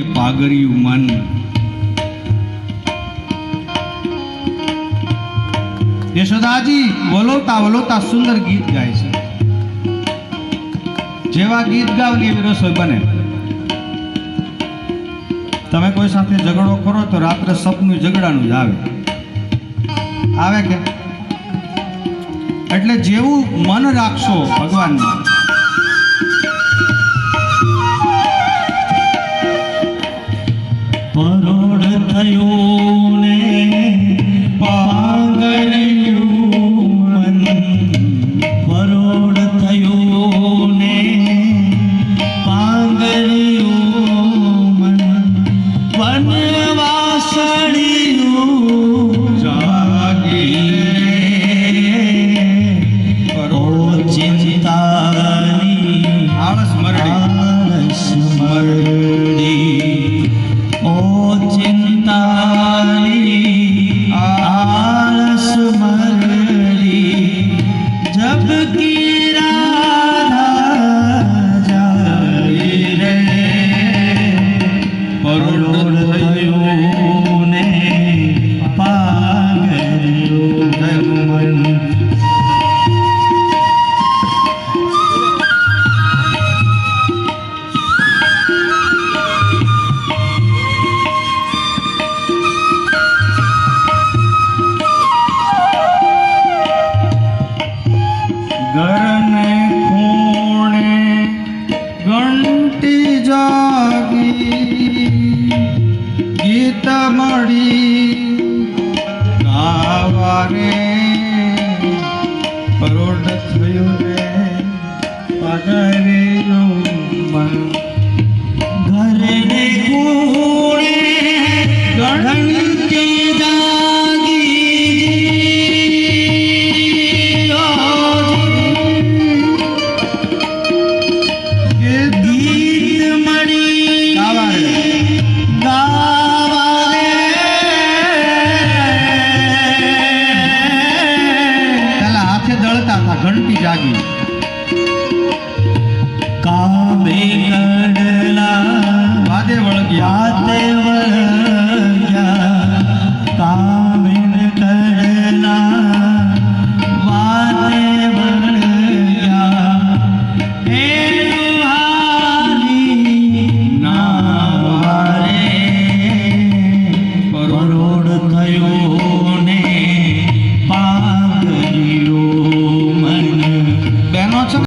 પાગર્યું મન યશોદાજી, વલોતા વલોતા સુંદર ગીત ગાય છે. જેવા ગીત ગાવ ને એવી રસોઈ બને. તમે કોઈ સાથે ઝઘડો કરો તો રાત્રે સપનું ઝઘડાનું જ આવે. આવે કે? એટલે જેવું મન રાખશો ભગવાનનું Senhor. ઘરને ખૂણે ઘંટી જાગી ગીત મળી ગાવા રે પરોઢ થયું રે પગરેલું ઘંટી જાગી. કામે